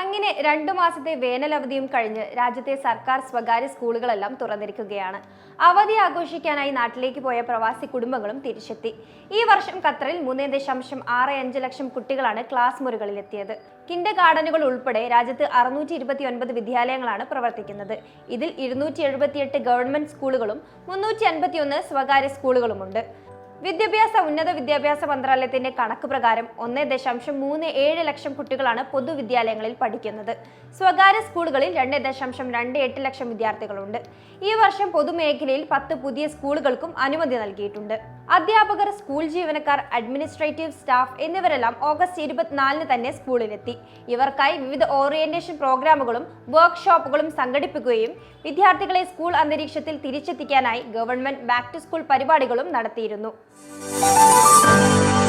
അങ്ങനെ രണ്ടു മാസത്തെ വേനലവധിയും കഴിഞ്ഞ് രാജ്യത്തെ സർക്കാർ സ്വകാര്യ സ്കൂളുകളെല്ലാം തുറന്നിരിക്കുകയാണ്. അവധി ആഘോഷിക്കാനായി നാട്ടിലേക്ക് പോയ പ്രവാസി കുടുംബങ്ങളും തിരിച്ചെത്തി. ഈ വർഷം ഖത്തറിൽ മൂന്ന് ദശാംശം ആറ് അഞ്ച് ലക്ഷം കുട്ടികളാണ് ക്ലാസ് മുറികളിലെത്തിയത്. കിൻഡർ ഗാർഡനുകൾ ഉൾപ്പെടെ രാജ്യത്ത് അറുന്നൂറ്റി ഇരുപത്തി ഒൻപത് വിദ്യാലയങ്ങളാണ് പ്രവർത്തിക്കുന്നത്. ഇതിൽ ഇരുന്നൂറ്റി എഴുപത്തിയെട്ട് ഗവൺമെന്റ് സ്കൂളുകളും മുന്നൂറ്റി അൻപത്തിയൊന്ന് സ്വകാര്യ സ്കൂളുകളുമുണ്ട്. വിദ്യാഭ്യാസ ഉന്നത വിദ്യാഭ്യാസ മന്ത്രാലയത്തിന്റെ കണക്ക് പ്രകാരം ഒന്ന് ദശാംശം മൂന്ന് ഏഴ് ലക്ഷം കുട്ടികളാണ് പൊതുവിദ്യാലയങ്ങളിൽ പഠിക്കുന്നത്. സ്വകാര്യ സ്കൂളുകളിൽ രണ്ട് ദശാംശം രണ്ട് എട്ട് ലക്ഷം വിദ്യാർത്ഥികളുണ്ട്. ഈ വർഷം പൊതുമേഖലയിൽ പത്ത് പുതിയ സ്കൂളുകൾക്കും അനുമതി നൽകിയിട്ടുണ്ട്. അധ്യാപകർ സ്കൂൾ ജീവനക്കാർ അഡ്മിനിസ്ട്രേറ്റീവ് സ്റ്റാഫ് എന്നിവരെല്ലാം ഓഗസ്റ്റ് ഇരുപത്തിനാലിന് തന്നെ സ്കൂളിലെത്തി. ഇവർക്കായി വിവിധ ഓറിയന്റേഷൻ പ്രോഗ്രാമുകളും വർക്ക്ഷോപ്പുകളും സംഘടിപ്പിക്കുകയും വിദ്യാർത്ഥികളെ സ്കൂൾ അന്തരീക്ഷത്തിൽ തിരിച്ചെത്തിക്കാനായി ഗവൺമെന്റ് ബാക്ക് ടു സ്കൂൾ പരിപാടികളും നടത്തിയിരുന്നു. Thank you.